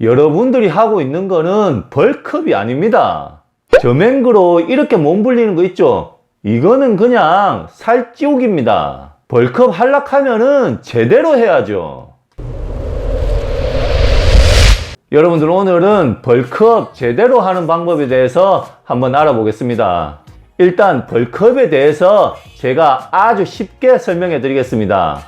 여러분들이 하고 있는 거는 벌크업이 아닙니다. 저맹그로 이렇게 몸 불리는 거 있죠? 이거는 그냥 살찌우기입니다. 벌크업 하락하면은 제대로 해야죠. 여러분들 오늘은 벌크업 제대로 하는 방법에 대해서 한번 알아보겠습니다. 일단 벌크업에 대해서 제가 아주 쉽게 설명해 드리겠습니다.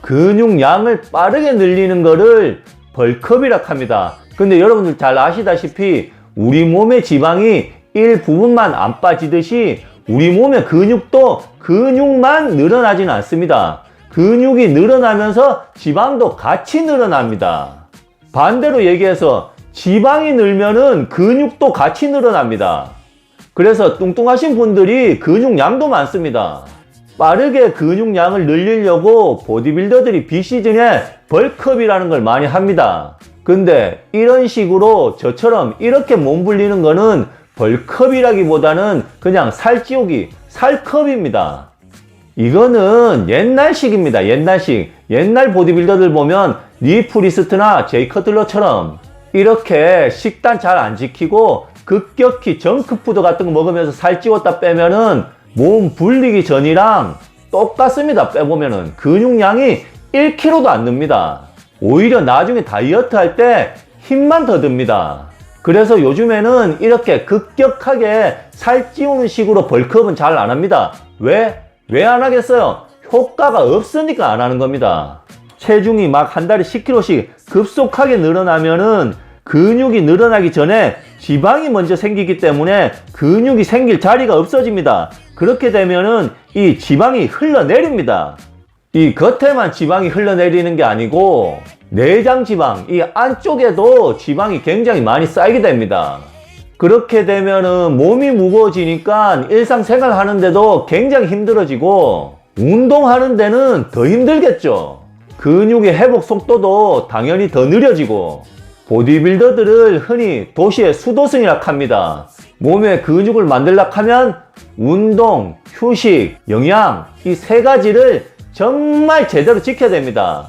근육량을 빠르게 늘리는 거를 벌크업이라 합니다. 근데 여러분들 잘 아시다시피 우리 몸의 지방이 일부분만 안 빠지듯이 우리 몸의 근육도 근육만 늘어나지는 않습니다. 근육이 늘어나면서 지방도 같이 늘어납니다. 반대로 얘기해서 지방이 늘면은 근육도 같이 늘어납니다. 그래서 뚱뚱하신 분들이 근육량도 많습니다. 빠르게 근육량을 늘리려고 보디빌더들이 비시즌에 벌크업이라는 걸 많이 합니다. 근데 이런 식으로 저처럼 이렇게 몸 불리는 거는 벌크업이라기보다는 그냥 살찌우기, 살컵입니다. 이거는 옛날식입니다. 옛날식. 옛날 보디빌더들 보면 니 프리스트나 제이 커틀러처럼 이렇게 식단 잘 안 지키고 급격히 정크푸드 같은 거 먹으면서 살찌웠다 빼면은 몸 불리기 전이랑 똑같습니다. 빼보면은 근육량이 1kg도 안 늡니다. 오히려 나중에 다이어트 할 때 힘만 더 듭니다. 그래서 요즘에는 이렇게 급격하게 살 찌우는 식으로 벌크업은 잘 안 합니다. 왜? 왜 안 하겠어요? 효과가 없으니까 안 하는 겁니다. 체중이 막 한 달에 10kg씩 급속하게 늘어나면은 근육이 늘어나기 전에 지방이 먼저 생기기 때문에 근육이 생길 자리가 없어집니다. 그렇게 되면은 이 지방이 흘러내립니다. 이 겉에만 지방이 흘러내리는 게 아니고 내장 지방, 이 안쪽에도 지방이 굉장히 많이 쌓이게 됩니다. 그렇게 되면은 몸이 무거워지니까 일상생활 하는데도 굉장히 힘들어지고 운동하는 데는 더 힘들겠죠. 근육의 회복 속도도 당연히 더 느려지고 보디빌더들을 흔히 도시의 수도승이라 합니다. 몸에 근육을 만들려 하면 운동, 휴식, 영양 이 세 가지를 정말 제대로 지켜야 됩니다.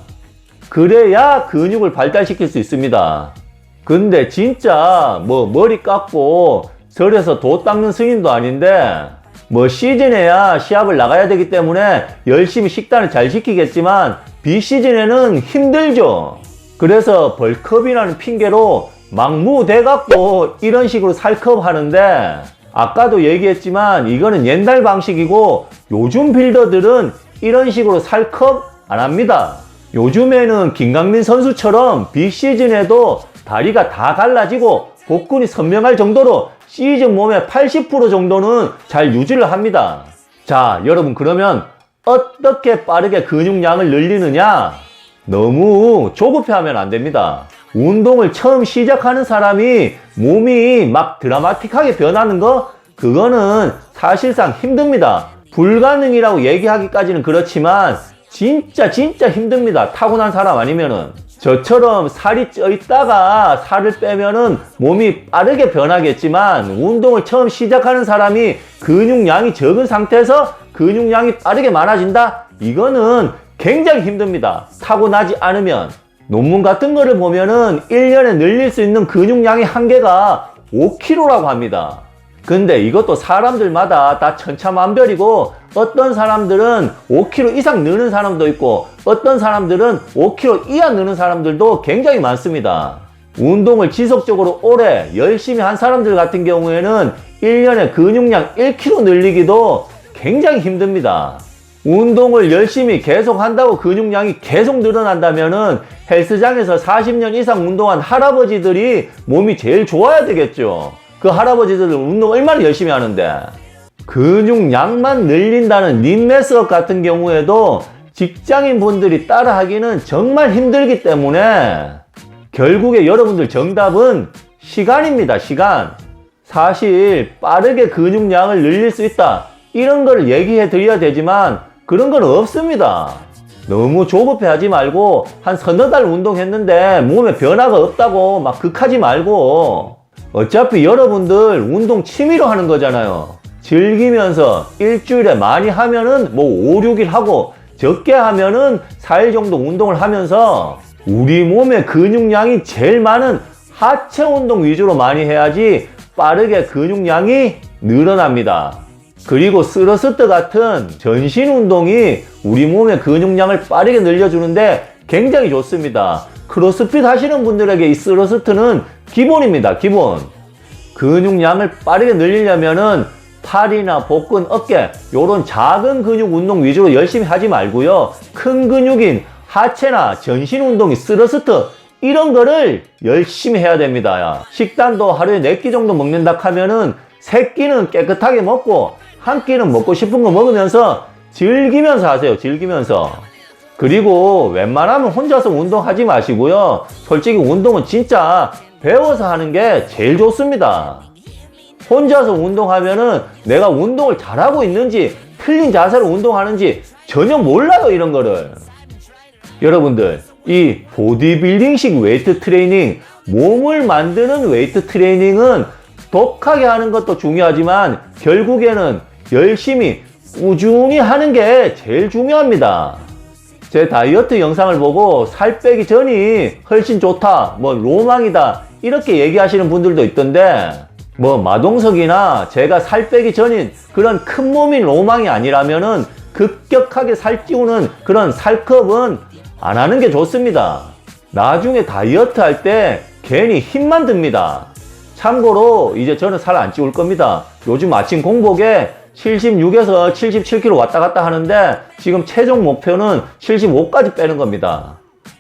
그래야 근육을 발달시킬 수 있습니다. 근데 진짜 뭐 머리 깎고 절에서 도 닦는 스님도 아닌데 뭐 시즌에야 시합을 나가야 되기 때문에 열심히 식단을 잘 지키겠지만 비시즌에는 힘들죠. 그래서 벌크업이라는 핑계로 막무돼 갖고 이런 식으로 살컵 하는데 아까도 얘기했지만 이거는 옛날 방식이고 요즘 빌더들은 이런 식으로 살컵 안 합니다. 요즘에는 김강민 선수처럼 빅시즌에도 다리가 다 갈라지고 복근이 선명할 정도로 시즌 몸의 80% 정도는 잘 유지를 합니다. 자, 여러분 그러면 어떻게 빠르게 근육량을 늘리느냐? 너무 조급해하면 안 됩니다. 운동을 처음 시작하는 사람이 몸이 막 드라마틱하게 변하는 거 그거는 사실상 힘듭니다. 불가능이라고 얘기하기까지는 그렇지만 진짜 진짜 힘듭니다. 타고난 사람 아니면은 저처럼 살이 쪄 있다가 살을 빼면은 몸이 빠르게 변하겠지만 운동을 처음 시작하는 사람이 근육량이 적은 상태에서 근육량이 빠르게 많아진다? 이거는 굉장히 힘듭니다. 타고나지 않으면 논문 같은 거를 보면은 1년에 늘릴 수 있는 근육량의 한계가 5kg라고 합니다. 근데 이것도 사람들마다 다 천차만별이고 어떤 사람들은 5kg 이상 느는 사람도 있고 어떤 사람들은 5kg 이하 느는 사람들도 굉장히 많습니다. 운동을 지속적으로 오래 열심히 한 사람들 같은 경우에는 1년에 근육량 1kg 늘리기도 굉장히 힘듭니다. 운동을 열심히 계속 한다고 근육량이 계속 늘어난다면은 헬스장에서 40년 이상 운동한 할아버지들이 몸이 제일 좋아야 되겠죠. 그 할아버지들은 운동 얼마나 열심히 하는데 근육량만 늘린다는 린메스업 같은 경우에도 직장인 분들이 따라 하기는 정말 힘들기 때문에 결국에 여러분들 정답은 시간입니다. 시간. 사실 빠르게 근육량을 늘릴 수 있다. 이런 걸 얘기해 드려야 되지만 그런 건 없습니다. 너무 조급해 하지 말고 한 서너 달 운동했는데 몸에 변화가 없다고 막 극하지 말고 어차피 여러분들 운동 취미로 하는 거잖아요. 즐기면서 일주일에 많이 하면은 뭐 5, 6일 하고 적게 하면은 4일 정도 운동을 하면서 우리 몸의 근육량이 제일 많은 하체 운동 위주로 많이 해야지 빠르게 근육량이 늘어납니다. 그리고 스러스트 같은 전신 운동이 우리 몸의 근육량을 빠르게 늘려주는데 굉장히 좋습니다. 크로스핏 하시는 분들에게 이 스러스트는 기본입니다. 기본. 근육량을 빠르게 늘리려면은 팔이나 복근, 어깨 요런 작은 근육 운동 위주로 열심히 하지 말고요. 큰 근육인 하체나 전신 운동이 스러스트 이런 거를 열심히 해야 됩니다. 야. 식단도 하루에 4끼 정도 먹는다 하면은 3끼는 깨끗하게 먹고 한 끼는 먹고 싶은 거 먹으면서 즐기면서 하세요. 즐기면서. 그리고 웬만하면 혼자서 운동하지 마시고요. 솔직히 운동은 진짜 배워서 하는 게 제일 좋습니다. 혼자서 운동하면은 내가 운동을 잘하고 있는지 틀린 자세로 운동하는지 전혀 몰라요, 이런 거를. 여러분들, 이 보디빌딩식 웨이트 트레이닝, 몸을 만드는 웨이트 트레이닝은 독하게 하는 것도 중요하지만 결국에는 열심히 꾸준히 하는 게 제일 중요합니다. 제 다이어트 영상을 보고 살 빼기 전이 훨씬 좋다, 뭐 로망이다, 이렇게 얘기하시는 분들도 있던데, 뭐 마동석이나 제가 살 빼기 전인 그런 큰 몸이 로망이 아니라면은 급격하게 살 찌우는 그런 살컵은 안 하는 게 좋습니다. 나중에 다이어트 할 때 괜히 힘만 듭니다. 참고로 이제 저는 살 안 찌울 겁니다. 요즘 아침 공복에 76에서 77kg 왔다 갔다 하는데 지금 최종 목표는 75까지 빼는 겁니다.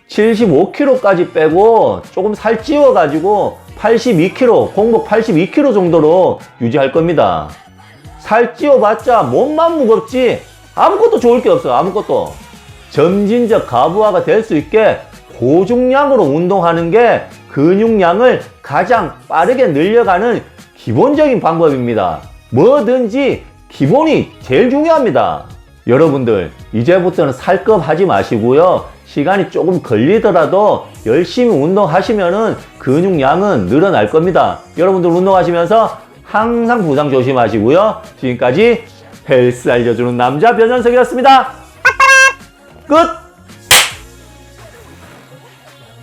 75kg까지 빼고 조금 살 찌워가지고 82kg, 공복 82kg 정도로 유지할 겁니다. 살 찌워봤자 몸만 무겁지 아무것도 좋을 게 없어요. 아무것도. 점진적 가부화가 될 수 있게 고중량으로 운동하는 게 근육량을 가장 빠르게 늘려가는 기본적인 방법입니다. 뭐든지 기본이 제일 중요합니다. 여러분들, 이제부터는 살것 하지 마시고요. 시간이 조금 걸리더라도 열심히 운동하시면은 근육량은 늘어날 겁니다. 여러분들 운동하시면서 항상 부상 조심하시고요. 지금까지 헬스 알려주는 남자 변현석이었습니다. 끝!